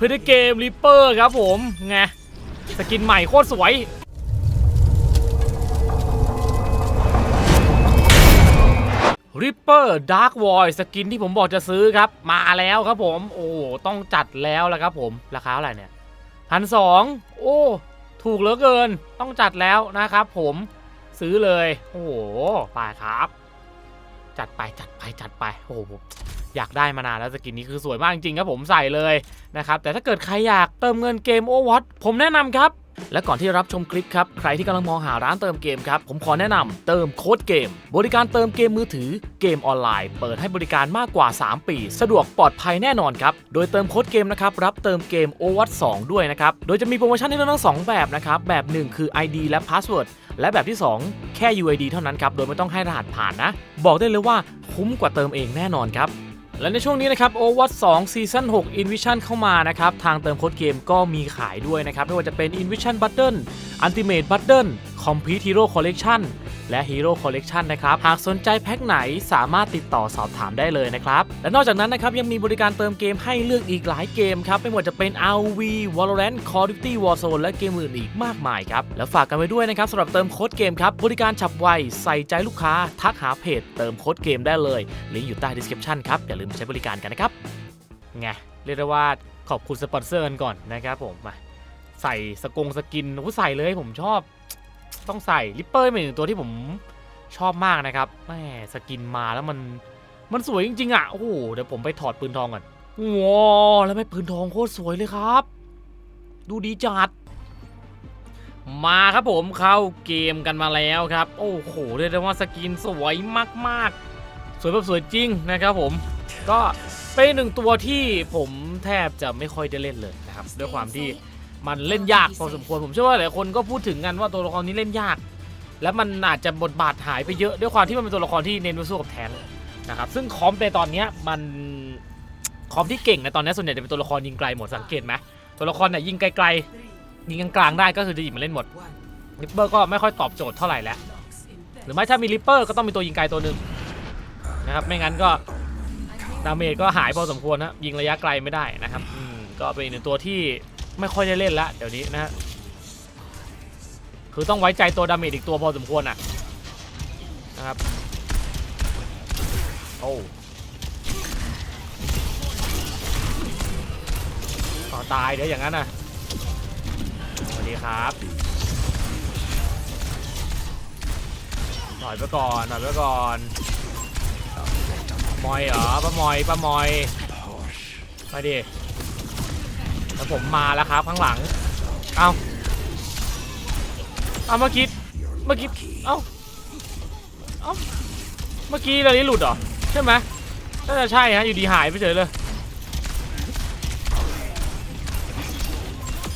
พื่อเกมริปเปอร์ครับผมไงสกินใหม่โคตรสวยริปเปอร์ดาร์กวอยสกินที่ผมบอกจะซื้อครับ มาแล้วครับผม โอ้ต้องจัดแล้วละครับผมราคาเท่าไหร่เนี่ยพันสองโอ้ถูกเหลือเกินต้องจัดแล้วนะครับผมซื้อเลย โอ้โหไปครับ จัดไปจัดไปจัดไปโอ้โห อยากได้มานานแล้วสกินนี้คือสวยมากจริงครับผมใส่เลยนะครับแต่ถ้าเกิดใครอยากเติมเงินเกมโอวอตผมแนะนำครับ และก่อนที่รับชมคลิปครับ ใครที่กำลังมองหาร้านเติมเกมครับ ผมขอแนะนำเติมโค้ดเกม บริการเติมเกมมือถือเกมออนไลน์ เปิดให้บริการมากกว่า 3 ปี สะดวกปลอดภัยแน่นอนครับ โดยเติมโค้ดเกมนะครับ รับเติมเกม o w a t 2ด้วยนะครับ โดยจะมีโปรโมชั่นให้เลือกทั้งสองแบบนะครับ แบบ 1 คือ ID และ Password และแบบที่ 2 แค่ UID เท่านั้นครับ โดยไม่ต้องให้รหัสผ่านนะ บอกได้เลยว่าคุ้มกว่าเติมเองแน่นอนครับ และในช่วงนี้นะครับ Overwatch 2 Season 6 Invision เข้ามานะครับ ทางเติมโค้ดเกมก็มีขายด้วยนะครับ ไม่ว่าจะเป็น Invision Button Ultimate Button Complete Hero Collection และ Hero Collection นะครับ หากสนใจแพ็คไหนสามารถติดต่อสอบถามได้เลยนะครับ และนอกจากนั้นนะครับ ยังมีบริการเติมเกมให้เลือกอีกหลายเกมครับ ไม่ว่าจะเป็น RV Valorant Call of Duty Warzone และเกมอื่นอีกมากมายครับ แล้วฝากกันไว้ด้วยนะครับสำหรับเติมโค้ดเกมครับ บริการฉับไว ใส่ใจลูกค้า ทักหาเพจ เติมโค้ดเกมได้เลย ลิงก์อยู่ใต้ description ครับ อย่าลืมใช้บริการกันนะครับ ไงเรียกได้ว่าขอบคุณสปอนเซอร์กันก่อนนะครับผมมาใส่สกงสกินโอ้ใส่เลยผมชอบ ต้องใส่ลิปเปอร์เป็นหนึ่งตัวที่ผมชอบมากนะครับแม่สกินมาแล้วมันมันสวยจริงๆอะโอ้โหเดี๋ยวผมไปถอดปืนทองก่อนว้าวแล้วไม่ปืนทองโคตรสวยเลยครับ ดูดีจัด มาครับผมเข้าเกมกันมาแล้วครับ โอ้โหเรียกได้ว่าสกินสวยมากๆ สวยแบบสวยจริงนะครับผม ก็เป็นหนึ่งตัวที่ผมแทบจะไม่ค่อยได้เล่นเลยนะครับ ด้วยความที่ มันเล่นยากพอสมควรผมเชื่อว่าหลายคนก็พูดถึงกันว่าตัวละครนี้เล่นยาก และมันอาจจะบทบาทหายไปเยอะด้วยความที่มันเป็นตัวละครที่เน้นไปสู้กับแทนนะครับซึ่งคอมในตอนนี้มันคอมที่เก่งในตอนนี้ส่วนใหญ่จะเป็นตัวละครยิงไกลหมดสังเกตไหมตัวละครเนี่ยยิงไกลๆยิงกลางๆได้ก็คือจะหยิบมาเล่นหมดลิปเปอร์ก็ไม่ค่อยตอบโจทย์เท่าไหร่แล้วหรือไม่ถ้ามีลิปเปอร์ก็ต้องมีตัวยิงไกลตัวหนึ่งนะครับไม่งั้นก็ดาเมจก็หายพอสมควรนะยิงระยะไกลไม่ได้นะครับก็เป็นหนึ่งตัวที่ ไม่ค่อยได้เล่นละเดี๋ยวนี้นะฮะคือต้องไว้ใจตัวดาเมจอีกตัวพอสมควรอะนะครับโอ้ต่อตายเดี๋ยวอย่างนั้นนะสวัสดีครับหน่อยไปก่อนหน่อยไปก่อนมอยเหรอป้ามอยป้ามอยมาดิ ผมมาแล้วครับข้างหลัง เอาเอาเมื่อกี้ เมื่อกี้ เอ้าเอ้าเมื่อกี้เรานี้หลุดเหรอ ใช่ไหมน่าจะใช่ฮะ อยู่ดีหายไปเฉยเลย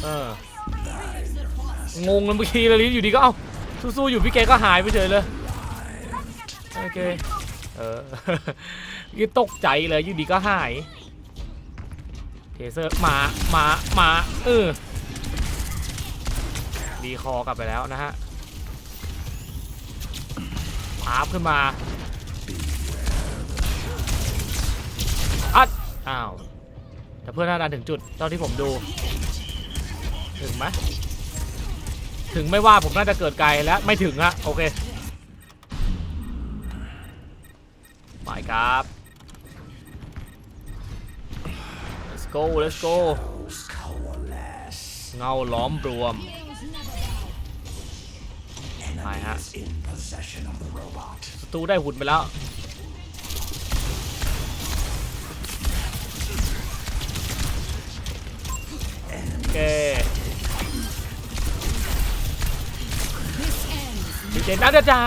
เออ งงเลยเมื่อกี้เรานี้อยู่ดีก็ เอ้าสู้ๆอยู่พี่แกก็หายไปเฉยเลย โอเค เออยี่ตกใจเลยอยู่ดีก็หาย เทเซอร์มา มา มาเออดีคอกลับไปแล้วนะฮะพาบขึ้นมาอัดอ้าวแต่เพื่อนน่าดันถึงจุดเท่าที่ผมดู ถึงไหมถึงไม่ว่าผมน่าจะเกิดไกลแล้วไม่ถึงฮะโอเคไปครับ let's go let's go เงาล้อมรวมไปฮะศัตรูได้หุ่นไปแล้วโอเคดิเจนนาจะจ้า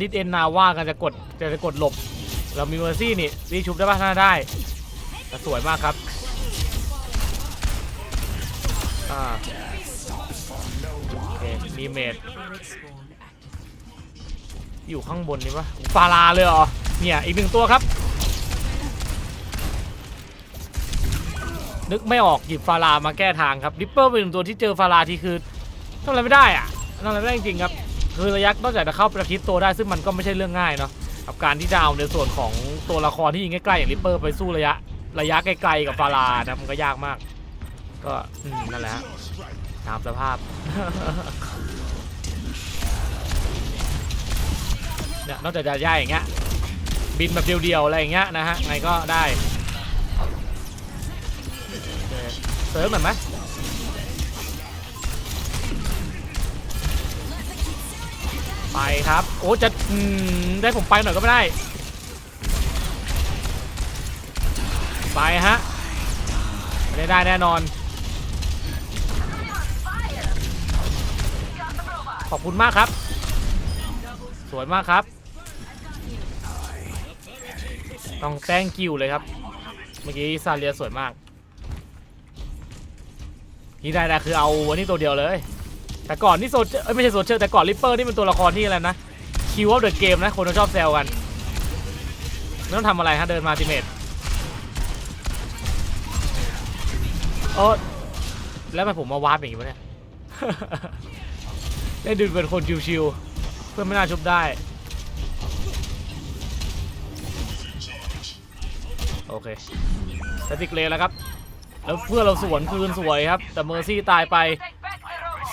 ดิเจนนาว่ากันจะกดจะจะกดหลบ เรามีเมอร์ซี่นี่รีชุบได้ป่ะน่าได้แต่สวยมากครับ อ่าโอเคมีเมดอยู่ข้างบนนี่ปะฟาลาเลยเหรอ เนี่ย อีกหนึ่งตัวครับ นึกไม่ออกหยิบฟาลามาแก้ทางครับริปเปอร์เป็นหนึ่งตัวที่เจอฟาลาที่คือทำอะไรไม่ได้อะทำอะไรไม่ได้จริงครับ คือระยะนอกจากจะเข้าประชิดตัวได้ซึ่งมันก็ไม่ใช่เรื่องง่ายเนาะกับการที่จะเอาในส่วนของตัวละครที่ยิงใกล้ๆอย่างริปเปอร์ไปสู้ระยะระยะไกลๆกับฟาลานะมันก็ยากมาก ก็นั่นแหละตามสภาพเนี่ยนอกจากจะย่ายอย่างเงี้ยบินแบบเดียวๆอะไรอย่างเงี้ยนะฮะไงก็ได้โอเคเสริมหน่อยไหมไปครับ โอ้จะได้ผมไปหน่อยก็ไม่ได้ ไปฮะ ไม่ได้แน่นอน ขอบคุณมากครับ สวยมากครับ ต้องแต้งกิวเลยครับ เมื่อกี้ซาเลียสวยมากที่ได้ๆคือเอาวันนี้ตัวเดียวเลย แต่ก่อนนี่โซเชอร์เอ้ยไม่ใช่โซเชอร์แต่ก่อนริปเปอร์นี่เป็นตัวละครที่อะไรนะคิวออฟเดอะเกมนะคนชอบแซวกันไม่ต้องทำอะไรฮะเดินมาติเมตโอ้แล้วทำไมผมมาวาร์ปอย่างงี้วะเนี่ย ได้ดูเป็นคนชิวๆเพื่อนไม่น่าชุบได้ โอเคสติกเลแล้วครับ แล้วเพื่อนเราสวนคืนสวยครับ แต่เมอร์ซี่ตายไป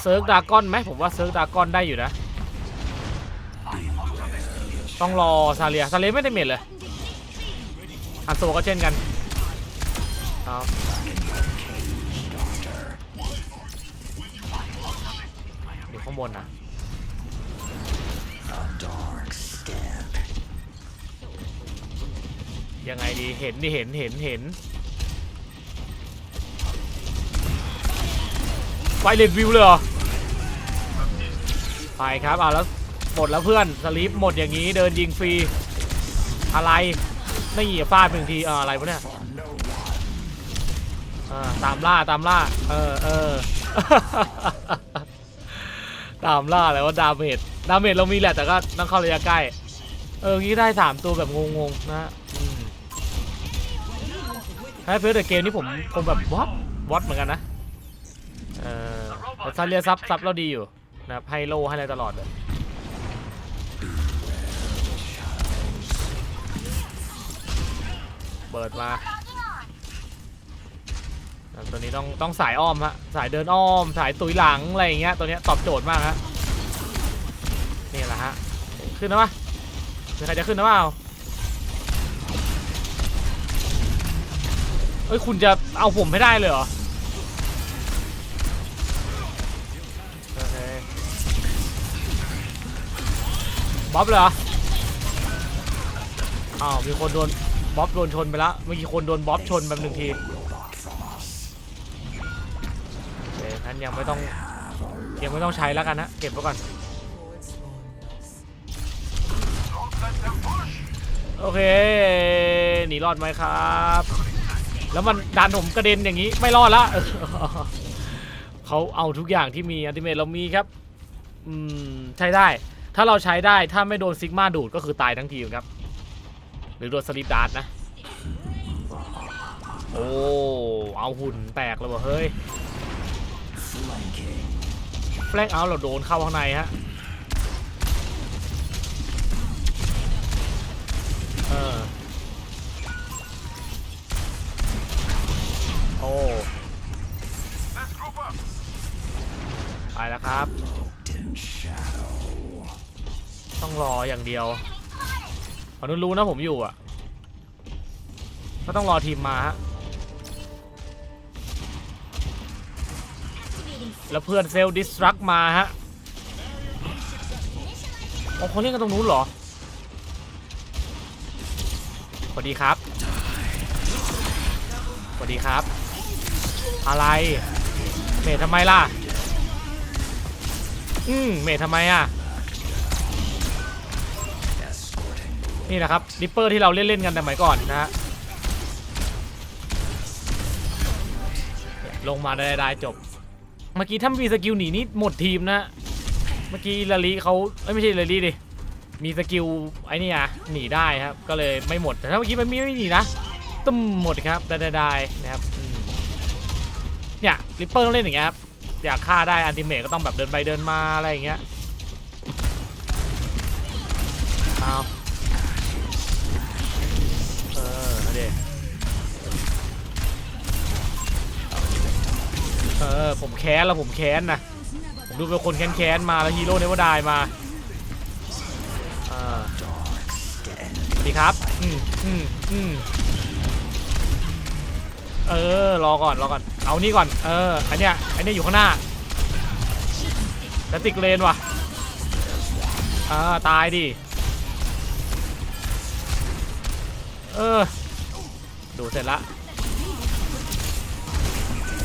เซิร์กดากอนไหมผมว่าเซิร์กดากอนได้อยู่นะ ต้องรอซาเลียซาเลียไม่ได้เม็ดเลยอันโซก็เช่นกันเอาางบนนะยังไงดีเห็นดิเห็นเห็นเห็นไฟเลนวิวเลยเหรอไปครับเอาแล้วหมดแล้วเพื่อนสลีปหมดอย่างนี้เดินยิงฟรี อะไรไม่หยีฟาดหนึ่งทีอะไรวะเนี่ยตามล่าตามล่า เออเออ ตามล่าแล้วว่าดาเมจดาเมจเรามีแหละแต่ก็ต้องเข้าระยะใกล้ เอองี้ได้สามตัวแบบงงๆนะฮะอืมถ้าเพื่อแต่เกมนี้ผมผมแบบวัดวัดเหมือนกันนะเออแต่ซาเลียซับซับเราดีอยู่นะครับให้โลให้อะไรตลอดเลยเปิดมา ตัวนี้ต้องต้องสายอ้อมฮะสายเดินอ้อม สายตุยหลังอะไรอย่างเงี้ยตัวนี้ตอบโจทย์มากฮะนี่แหละฮะขึ้นนะวะมีใครจะขึ้นนะเปล่าเอ้ยคุณจะเอาผมไม่ได้เลยเหรอบ๊อบเลยเหรออ้าวมีคนโดนบ๊อบโดนชนไปแล้วเมื่อกี้คนโดนบ๊อบชนแบบหนึ่งที ยังไม่ต้องยังไม่ต้องใช้แล้วกันนะเก็บไว้ก่อนโอเคหนีรอดไหมครับ แล้วมันดันผมกระเด็นอย่างนี้ไม่รอดละเขาเอาทุกอย่างที่มีอัลติเมทเรามีครับอืมใช้ได้ ถ้าเราใช้ได้ถ้าไม่โดนซิกมาดูดก็คือตายทั้งทีมครับ หรือโดนสลิปดาร์นะ โอ้เอาหุ่นแตกเลยวะเฮ้ย แฟลงเอาเราโดนเข้าข้างในฮะเออโอ้ไปแล้วครับ ต้องรออย่างเดียวขอนุนรู้นะผมอยู่อะ ก็ต้องรอทีมมาฮะ แล้วเพื่อนเซลดิสรักมาฮะอ๋อเขาเล่นกันตรงนู้นเหรอสวัสดีครับสวัสดีครับ อะไรเมททำไมล่ะ อืมเมททำไมอะ นี่นะครับริปเปอร์ที่เราเล่นๆกันแต่สมัยก่อนนะฮะลงมาได้ได้จบ เมื่อกี้ถ้ามีสกิลหนีนี่หมดทีมนะ เมื่อกี้ลาลีเขาเอ้ยไม่ใช่ลาลีดิ มีสกิลไอ้นี่อะหนีได้ครับ ก็เลยไม่หมด แต่ถ้าเมื่อกี้มันมีไม่หนีนะตุ้มหมดครับได้ได้ได้นะครับ เนี่ยริปเปอร์ต้องเล่นอย่างเงี้ยครับ อยากฆ่าได้อันติเมทก็ต้องแบบเดินไปเดินมาอะไรอย่างเงี้ยเอา เออผมแค้นแล้วผมแค้นนะผมดูเป็นคนแค้นแค้นๆมาแล้วฮีโร่เนวดายมาอ่าดีครับอืมอืมอืมเออรอก่อนรอก่อนเอานี่ก่อนเอออันเนี้ยอันเนี้ยอยู่ข้างหน้าแล้วติกเลนว่ะอ่าตายดิเออดูเสร็จละ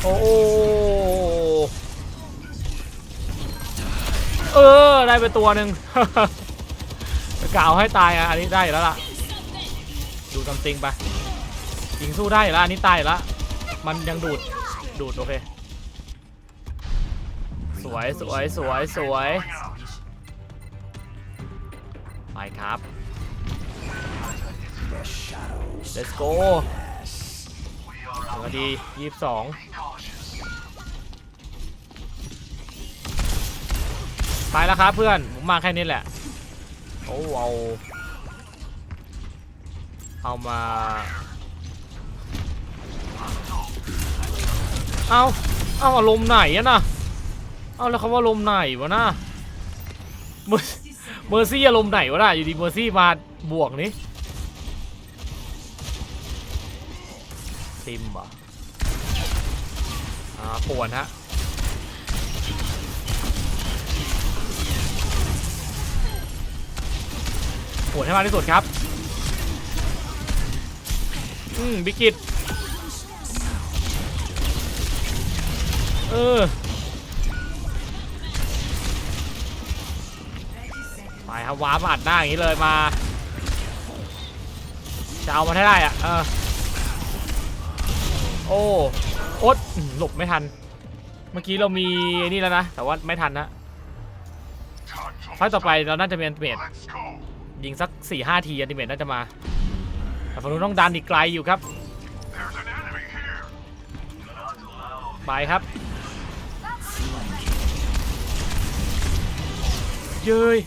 โอ้โหเออ ได้ไปตัวหนึ่งกล่าวให้ตายอะอันนี้ได้แล้วล่ะ ดูตำติงไปยิงสู้ได้แล้วอันนี้ตายแล้ว มันยังดูด ดูด โอเค สวยสวยสวยสวย ไปครับ let's go หนึ่งนาทียี่สิบสองไปแล้วครับเพื่อนผมมาแค่นี้แหละโอ้เอาเอามา เอาเอาอารมณ์ไหนอะนะเอาแล้วคำว่าอารมณ์ไหนวะนะเมอร์เมอร์ซี่อารมณ์ไหนวะนะอยู่ดีเมอร์ซี่มาบวกนี้ ซิมเหรออ่าป่วนฮะปวดให้มากที่สุดครับ อืมบิกิตเออ ไปครับว้ามาอัดหน้าอย่างนี้เลยมา จะเอามาให้ได้อะเออ โอ้โอ๊ตหลบไม่ทัน เมื่อกี้เรามีนี่แล้วนะ แต่ว่าไม่ทันนะไฟต์ต่อไปเราน่าจะเป็นเมด Let's go. ยิงสัก4ี่ห้าทีอันติเมตน่าจะมา แต่ฝั่งนู้นต้องดันอีกไกลอยู่ครับ ไปครับ เย้ย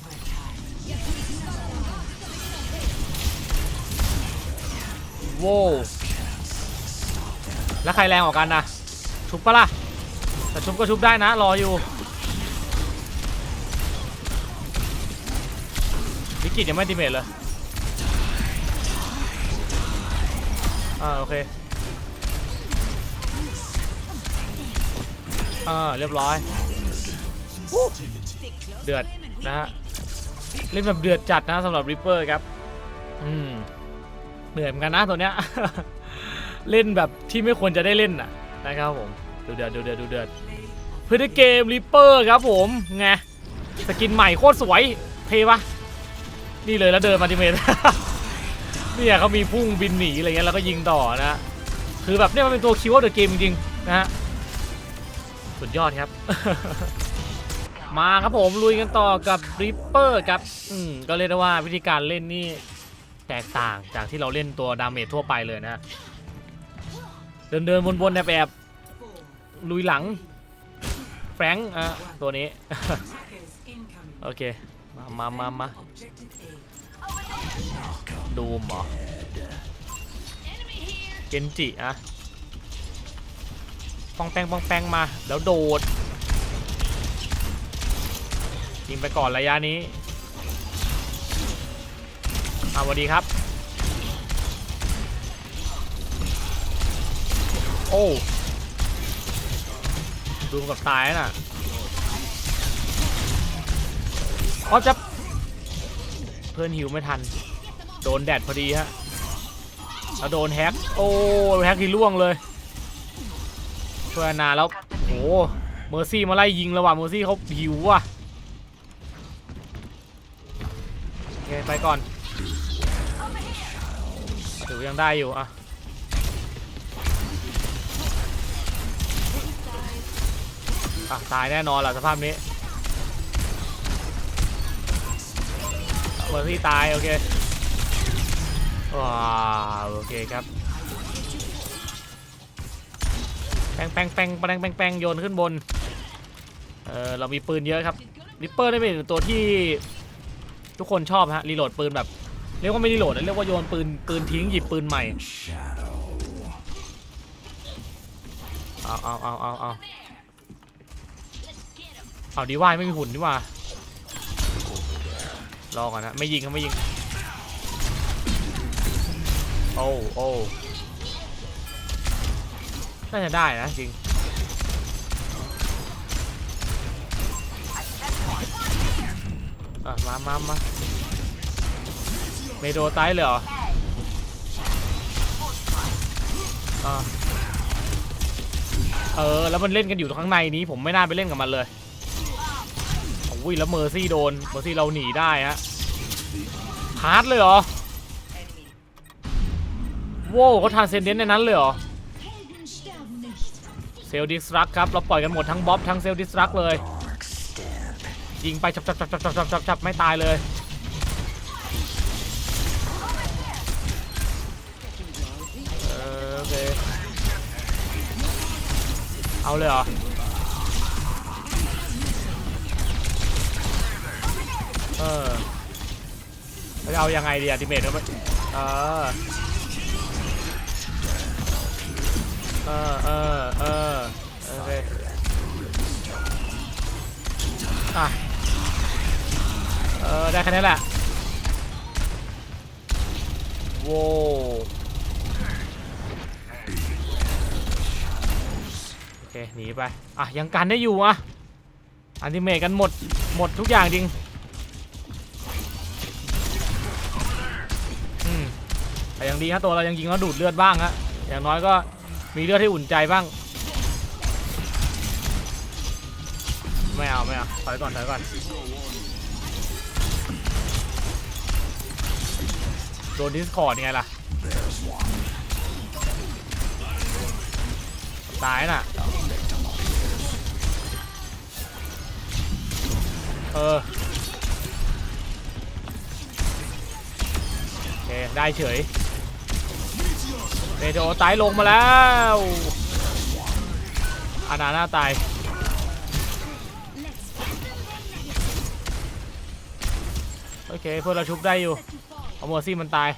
โว้ว แล้วใครแรงกว่ากันนะชุบปะล่ะแต่ชุบก็ชุบได้นะ รออยู่วิกิตยังไม่อัลติเมตเลยอ่าโอเคอ่าเรียบร้อยอเดือดนะฮะเล่นแบบเดือดจัดนะสำหรับริปเปอร์ครับ อืมเหนื่อยเหมือนกันนะตัวเนี้ย เล่นแบบที่ไม่ควรจะได้เล่นน่ะนะครับผมดูเดือดดูเดือดดูเดือดเพื่อเกมริปเปอร์ครับผมไงสกินใหม่โคตรสวยเทปะนี่เลยแล้วเดินมาดิเมตเนี่ยเขามีพุ่งบินหนีอะไรเงี้ยแล้วก็ยิงต่อนะคือแบบเนี่ยมันเป็นตัวคิวเดอะเกมจริงๆนะฮะสุดยอดครับ มาครับผมลุยกันต่อกับริปเปอร์ครับอืมก็เรียกได้ว่าวิธีการเล่นนี่แตกต่างจากที่เราเล่นตัวดาเมจทั่วไปเลยนะ เดินเดินวนๆแอบแอบลุยหลัง แฟรงค์อะตัวนี้ โอเค มามามามาดูมหรอเกนจิอะปองแปงปองแปงมา แล้วโดดยิงไปก่อนระยะนี้เอาสวัสดีครับ โอ้ดูมันกับตายน่ะอ๋อจะเพื่อนหิวไม่ทัน โดนแดดพอดีฮะแล้วโดนแฮก โอ้แฮกทีล่วงเลยช่วยนานแล้วโอ้เมอร์ซี่มาไล่ยิงแล้วว่ะเมอร์ซี่เขาหิวว่ะโอเคไปก่อนถือว่ายังได้อยู่อะ อะตายแน่นอนแหละสภาพนี้เมอร์ซี่ตาย โอเค ว้าว โอเคครับ แปงแปงแปงแปงแปงแปงโยนขึ้นบน เออเรามีปืนเยอะครับริปเปอร์ได้เป็นตัวที่ทุกคนชอบฮะ รีโหลดปืนแบบ เรียกว่าไม่รีโหลดนะเรียกว่าโยนปืนปืนทิ้งหยิบปืนใหม่ไปเอาเอาเอาเอาเอา เอาดีว่ายไม่มีหุ่นดีว่า รอก่อนนะ ไม่ยิงครับไม่ยิง โอ้โอ้น่าจะได้นะจริงอะมามามาเมโดไตายเลยเหรออเออ แล้วมันเล่นกันอยู่ข้างในนี้ ผมไม่น่าไปเล่นกับมันเลย อ้ยแล้วเมอร์ซี่โดนเมอร์ซี่เราหนีได้ฮะฮาร์ดเลยเหรอโว้วเขาทานเซนเดนในนั้นเลยเหรอเซลดิสรักครับเราปล่อยกันหมดทั้งบ๊อบทั้งเซลดิสรักเลยยิงไปจับจับจับจับจับจับจับจับไม่ตายเลยเออโอเคเอาเลยเหรอ เออจะเอายังไงดีอะติเมทก็ไม่เออเออเออเออโอเคอะเออได้แค่นี้แหละโว้โอเคหนีไปอะยังกันได้อยู่อะอันติเมทกันหมดหมดทุกอย่างจริง แต่ยังดีฮะตัวเรายังยิงแล้วดูดเลือดบ้างฮะอย่างน้อยก็มีเลือดให้อุ่นใจบ้าง ไม่เอาไม่เอาถอยก่อนถอยก่อนโดนดิสคอร์ดไงล่ะตายน่ะ เออโอเคได้เฉย เมโทตายลงมาแล้วอานาหน้าตายโอเคเพื่อนเราชุบได้อยู่เอาเมซี่มันตาย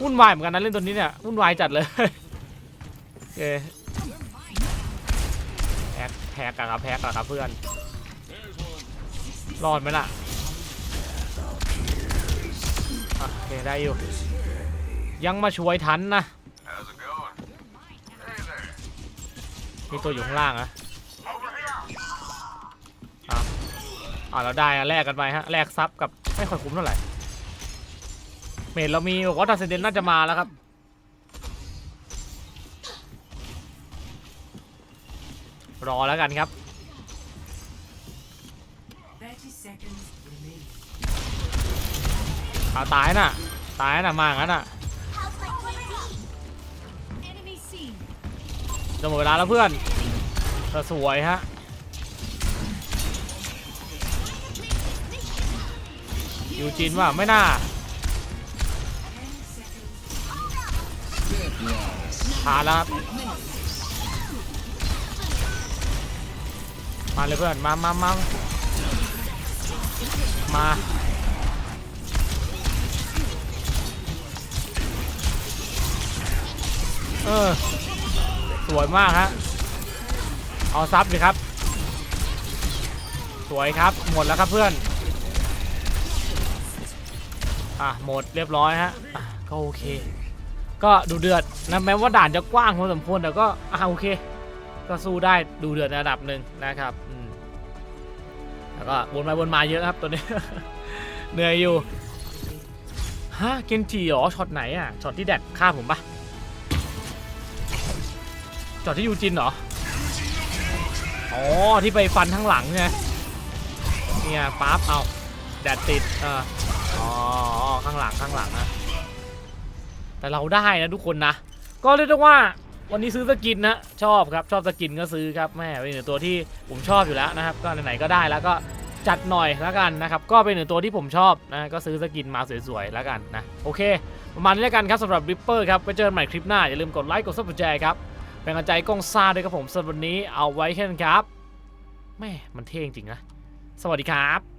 วุ่นวายเหมือนกันนะเล่นตัวนี้เนี่ยวุ่นวายจัดเลยโอเคแฮกแฮกอะครับแฮกอะครับเพื่อนรอดไหมล่ะโอเคได้อยู่ ยังมาช่วยทันนะ มีตัวอยู่ข้างล่างอะ Over here. อ่าเราได้อะแลกกันไปฮะแลกซับกับไม่ค่อยคุ้มเท่าไหร่เมดเรามีบอกว่าทาเซเดนน่าจะมาแล้วครับรอแล้วกันครับอาตายน่ะ ตายน่ะ มางั้นน่ะ จะหมดเวลาแล้วเพื่อนแต่สวยฮะยูจินว่าไม่น่าผ่านแล้วครับมาเลยเพื่อน มามามามาเออ สวยมากฮะ เอาซับดิครับ สวยครับ หมดแล้วครับเพื่อน อะ หมดเรียบร้อยฮะอะก็โอเค ก็ดูเดือดนะแม้ว่าด่านจะกว้างพอสมควรแต่ก็อะโอเค ก็สู้ได้ดูเดือดในระดับหนึ่งนะครับอืมแล้วก็วนไปวนมาเยอะครับตัวนี้ เหนื่อยอยู่ฮะเกนจิหรอช็อตไหนอะช็อตที่แดดฆ่าผมปะ ช็อตที่ยูจินเหรอ อ๋อ ที่ไปฟันทั้งหลังไงเนี่ยปั๊บเอาแดดติดเอออ๋อ ข้างหลังข้างหลังนะ แต่เราได้นะทุกคนนะ ก็เรียกได้ว่าวันนี้ซื้อสกินนะ ชอบครับ ชอบสกินก็ซื้อครับแม่เป็นหนึ่งตัวที่ผมชอบอยู่แล้วนะครับ ก็ไหนๆก็ได้แล้วก็จัดหน่อยแล้วกันนะครับ ก็เป็นหนึ่งตัวที่ผมชอบนะก็ซื้อสกินมาสวยๆแล้วกันนะ โอเค ประมาณนี้แล้วกันครับสำหรับ Ripper ครับไปเจอกันใหม่คลิปหน้า อย่าลืมกดไลค์กดซับสไครต์ครับ เป็นกำลังใจกล้องซ่าด้วยครับผมสำหรับวันนี้เอาไว้แค่นั้นครับแม่มันเท่จริงนะ สวัสดีครับ